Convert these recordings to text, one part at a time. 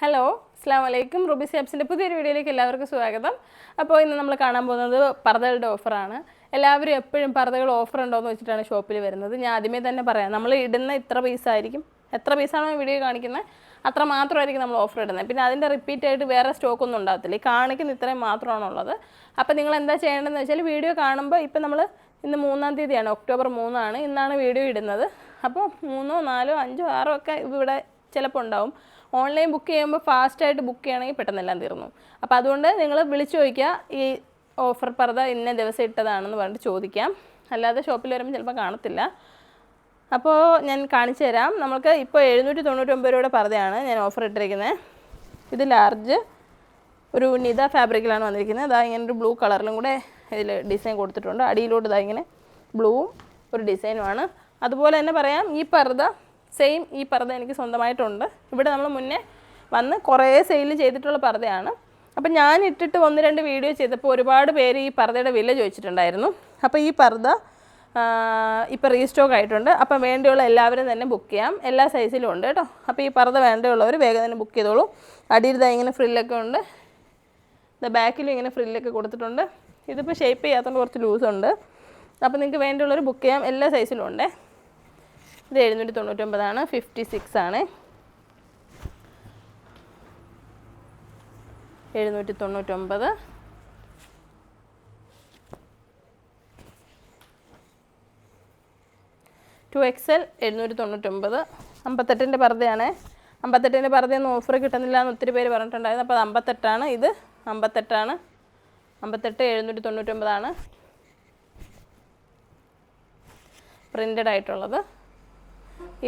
Hello അസ്സാം വലൈക്കും Ruby സാബ്സിന്റെ പുതിയൊരു വീഡിയോയിലേക്ക് എല്ലാവർക്കും സ്വാഗതം. അപ്പോൾ ഇന്ന് നമ്മൾ കാണാൻ പോകുന്നത് പർദ്ദകളുടെ ഓഫറാണ്. എല്ലാവരും എപ്പോഴും പർദ്ദകൾ ഓഫർ ഉണ്ടോ എന്ന് വെച്ചിട്ടാണ് ഷോപ്പിൽ വരുന്നത്. ഞാൻ ആദ്യമേ തന്നെ പറയാം നമ്മൾ ഇടുന്ന ഇത്ര പീസ് ആയിരിക്കും. എത്ര പീസാണോ വീഡിയോ കാണിക്കുന്നത് അത്ര മാത്രമായിരിക്കും നമ്മൾ ഓഫർ ഇടുന്നത്. പിന്നെ അതിന്റെ റിപ്പീറ്റ് ആയിട്ട് വേറെ സ്റ്റോക്ക് ഒന്നും ഉണ്ടാകത്തില്ല ഈ കാണിക്കുന്ന ഇത്രയും മാത്രമാണുള്ളത് അപ്പോൾ നിങ്ങൾ എന്താ ചെയ്യേണ്ടതെന്ന് വെച്ചാൽ വീഡിയോ കാണുമ്പോൾ ഇപ്പം നമ്മൾ ഇന്ന് മൂന്നാം തീയതിയാണ് ഒക്ടോബർ മൂന്നാണ്. ഇന്നാണ് വീഡിയോ ഇടുന്നത്. അപ്പോൾ മൂന്നോ നാലോ അഞ്ചോ ആറോ ഒക്കെ ഇവിടെ ചിലപ്പോൾ ഉണ്ടാവും. ഓൺലൈൻ ബുക്ക് ചെയ്യുമ്പോൾ ഫാസ്റ്റായിട്ട് ബുക്ക് ചെയ്യണമെങ്കിൽ പെട്ടെന്നെല്ലാം തീർന്നു. അപ്പോൾ അതുകൊണ്ട് നിങ്ങൾ വിളിച്ചു ചോദിക്കുക ഈ ഓഫർ പർദ്ദ ഇന്ന ദിവസം ഇട്ടതാണെന്ന് പറഞ്ഞിട്ട് ചോദിക്കാം. അല്ലാതെ ഷോപ്പിൽ വരുമ്പോൾ ചിലപ്പോൾ കാണത്തില്ല. അപ്പോൾ ഞാൻ കാണിച്ചു തരാം. നമുക്ക് ഇപ്പോൾ എഴുന്നൂറ്റി തൊണ്ണൂറ്റൊമ്പത് രൂപയുടെ പർദ്ദയാണ് ഞാൻ ഓഫർ ഇട്ടിരിക്കുന്നത്. ഇത് ലാർജ് ഒരു നിത ഫാബ്രിക്കിലാണ് വന്നിരിക്കുന്നത്. അതാ ഇങ്ങനെ ഒരു ബ്ലൂ കളറിലും കൂടെ ഇതിൽ ഡിസൈൻ കൊടുത്തിട്ടുണ്ട്. അടിയിലോട്ട് ഇതാ ഇങ്ങനെ ബ്ലൂവും ഒരു ഡിസൈനുമാണ്. അതുപോലെ തന്നെ പറയാം ഈ പർദ്ദ സെയിം ഈ പർദ്ദ എനിക്ക് സ്വന്തമായിട്ടുണ്ട്. ഇവിടെ നമ്മൾ മുന്നേ വന്ന് കുറേ സെയിൽ ചെയ്തിട്ടുള്ള പർദ്ദയാണ്. അപ്പം ഞാൻ ഇട്ടിട്ട് ഒന്ന് രണ്ട് വീഡിയോ ചെയ്തപ്പോൾ ഒരുപാട് പേര് ഈ പർദ്ദയുടെ വില ചോദിച്ചിട്ടുണ്ടായിരുന്നു. അപ്പോൾ ഈ പർദ്ദ ഇപ്പോൾ റീസ്റ്റോക്ക് ആയിട്ടുണ്ട്. അപ്പം വേണ്ടിയുള്ള എല്ലാവരും തന്നെ ബുക്ക് ചെയ്യാം. എല്ലാ സൈസിലും ഉണ്ട് കേട്ടോ. അപ്പോൾ ഈ പർദ്ദ വേണ്ടിയുള്ളവർ വേഗം തന്നെ ബുക്ക് ചെയ്തോളൂ. അടിയിൽ ഇങ്ങനെ ഫ്രില്ലൊക്കെ ഉണ്ട്. ദ ബാക്കിലും ഇങ്ങനെ ഫ്രില്ലൊക്കെ കൊടുത്തിട്ടുണ്ട്. ഇതിപ്പോൾ ഷേപ്പ് ചെയ്യാത്തതുകൊണ്ട് കുറച്ച് ലൂസുണ്ട് അപ്പോൾ നിങ്ങൾക്ക് വേണ്ടിയുള്ളവർ ബുക്ക് ചെയ്യാം. എല്ലാ സൈസിലും ഉണ്ട്. ഇത് എഴുന്നൂറ്റി തൊണ്ണൂറ്റൊമ്പതാണ് ഫിഫ്റ്റി സിക്സ് ആണ്. എഴുന്നൂറ്റി തൊണ്ണൂറ്റൊമ്പത്. ടു എക്സ് എൽ എഴുന്നൂറ്റി തൊണ്ണൂറ്റൊമ്പത്. അമ്പത്തെട്ടിന്റെ പർദ്ദയാണ് അമ്പത്തെട്ടിന്റെ പർദ്ദയൊന്നും ഓഫർ കിട്ടുന്നില്ല എന്ന് ഒത്തിരി പേര് പറഞ്ഞിട്ടുണ്ടായിരുന്നു. അപ്പോൾ അത് അമ്പത്തെട്ടാണ്. ഇത് അമ്പത്തെട്ടാണ്. അമ്പത്തെട്ട് എഴുന്നൂറ്റി തൊണ്ണൂറ്റൊമ്പതാണ്. പ്രിന്റഡ് ആയിട്ടുള്ളത്.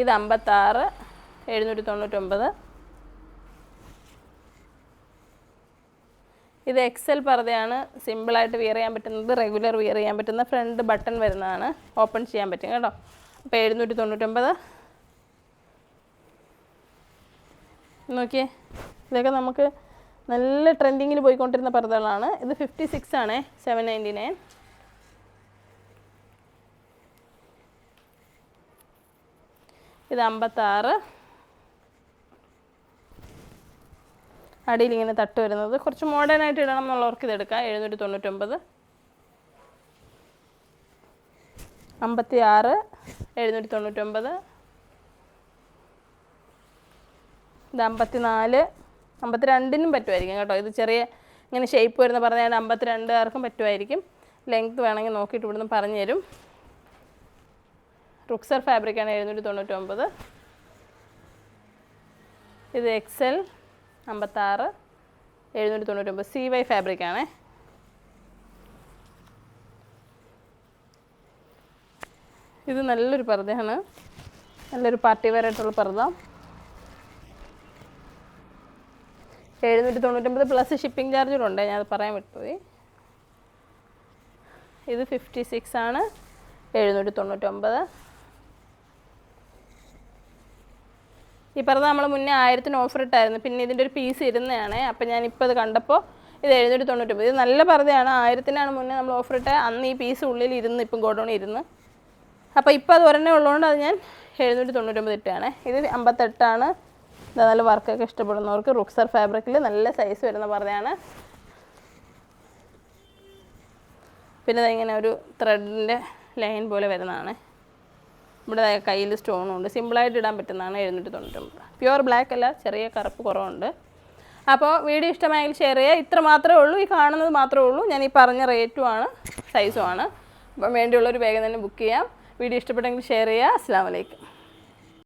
ഇത് അമ്പത്താറ് എഴുന്നൂറ്റി തൊണ്ണൂറ്റൊമ്പത് ഇത് എക്സൽ പർദ്ദയാണ്. സിമ്പിളായിട്ട് വിയർ ചെയ്യാൻ പറ്റുന്നത് റെഗുലർ വിയർ ചെയ്യാൻ പറ്റുന്ന ഫ്രണ്ട് ബട്ടൺ വരുന്നതാണ്. ഓപ്പൺ ചെയ്യാൻ പറ്റും കേട്ടോ. അപ്പോൾ എഴുന്നൂറ്റി തൊണ്ണൂറ്റൊമ്പത് നോക്കിയേ ഇതൊക്കെ നമുക്ക് നല്ല ട്രെൻഡിങ്ങിൽ പോയിക്കൊണ്ടിരുന്ന പർദ്ദകളാണ്. ഇത് ഫിഫ്റ്റി സിക്സ് ആണേ സെവൻ നയന്റി നയൻ ഇത് അമ്പത്താറ്. അടിയിൽ ഇങ്ങനെ തട്ട് വരുന്നത്. കുറച്ച് മോഡേൺ ആയിട്ട് ഇടണം എന്നുള്ളവർക്ക് ഇത് എടുക്കാം. എഴുന്നൂറ്റി തൊണ്ണൂറ്റൊമ്പത്. അമ്പത്തി ആറ് എഴുന്നൂറ്റി തൊണ്ണൂറ്റൊമ്പത്. ഇത് അമ്പത്തി നാല് അമ്പത്തി രണ്ടിനും പറ്റുമായിരിക്കും കേട്ടോ. ഇത് ചെറിയ ഇങ്ങനെ ഷേപ്പ് വരുന്ന പറഞ്ഞാൽ അമ്പത്തി രണ്ടുകാർക്കും പറ്റുമായിരിക്കും. ലെങ്ത് വേണമെങ്കിൽ നോക്കിയിട്ട് ഇവിടുന്ന് പറഞ്ഞു തരും റുക്സർ ഫാബ്രിക്കാണ് എഴുന്നൂറ്റി തൊണ്ണൂറ്റൊമ്പത് ഇത് എക്സൽ അമ്പത്താറ് എഴുന്നൂറ്റി തൊണ്ണൂറ്റൊമ്പത് സി വൈ ഫാബ്രിക് ഫാബ്രിക്കാണേ ഇത് നല്ലൊരു പർദ്ദയാണ്. നല്ലൊരു പാർട്ടി വെയർ ആയിട്ടുള്ള പർദ്ദ. എഴുന്നൂറ്റി തൊണ്ണൂറ്റൊമ്പത് പ്ലസ് ഷിപ്പിംഗ് ചാർജുകളുണ്ട് ഞാനത് പറയാൻ വിട്ടുപോയി. ഇത് ഫിഫ്റ്റി സിക്സ് ആണ്. എഴുന്നൂറ്റി തൊണ്ണൂറ്റൊമ്പത് ഈ പറഞ്ഞ നമ്മൾ മുന്നേ ആയിരത്തിന് ഓഫർ ഇട്ടായിരുന്നു. പിന്നെ ഇതിന്റെ ഒരു പീസ് ഇരുന്നതാണ്. അപ്പം ഞാൻ ഇപ്പോൾ ഇത് കണ്ടപ്പോൾ ഇത് എഴുന്നൂറ്റി തൊണ്ണൂറ്റൊമ്പത്. ഇത് നല്ല പർദ്ദയാണ്. ആയിരത്തിനാണ് മുന്നേ നമ്മൾ ഓഫർ ഇട്ടത്. അന്ന് ഈ പീസ് ഉള്ളിൽ ഇരുന്ന് ഇപ്പം ഗോഡൗണിൽ ഇരുന്ന്. അപ്പോൾ ഇപ്പോൾ അത് ഒരെണ്ണേ ഉള്ളതുകൊണ്ട് അത് ഞാൻ എഴുന്നൂറ്റി തൊണ്ണൂറ്റൊമ്പത് ഇട്ടാണ്. ഇത് അമ്പത്തെട്ടാണ്. നല്ല വർക്കൊക്കെ ഇഷ്ടപ്പെടുന്നവർക്ക് റുക്സർ ഫാബ്രിക്കിൽ നല്ല സൈസ് വരുന്ന പർദ്ദയാണ്. പിന്നെ ഇങ്ങനെ ഒരു ത്രെഡിന്റെ ലൈൻ പോലെ വരുന്നതാണ്. ഇവിടെ കയ്യിൽ സ്റ്റോണും ഉണ്ട് സിമ്പിളായിട്ട് ഇടാൻ പറ്റുന്നതാണ് എഴുന്നൂറ്റി തൊണ്ണൂറ്റൊമ്പത് പ്യുവർ ബ്ലാക്ക് അല്ല ചെറിയ കറുപ്പ് കുറവുണ്ട്. അപ്പോൾ വീഡിയോ ഇഷ്ടമായെങ്കിൽ ഷെയർ ചെയ്യുക. ഇത്ര മാത്രമേ ഉള്ളൂ. ഈ കാണുന്നത് മാത്രമേ ഉള്ളൂ. ഞാൻ ഈ പറഞ്ഞ റേറ്റും ആണ് സൈസുമാണ് അപ്പം വേണ്ടിയുള്ളൊരു വേഗം തന്നെ ബുക്ക് ചെയ്യാം. വീഡിയോ ഇഷ്ടപ്പെട്ടെങ്കിൽ ഷെയർ ചെയ്യുക. അസ്സാം വലൈക്കും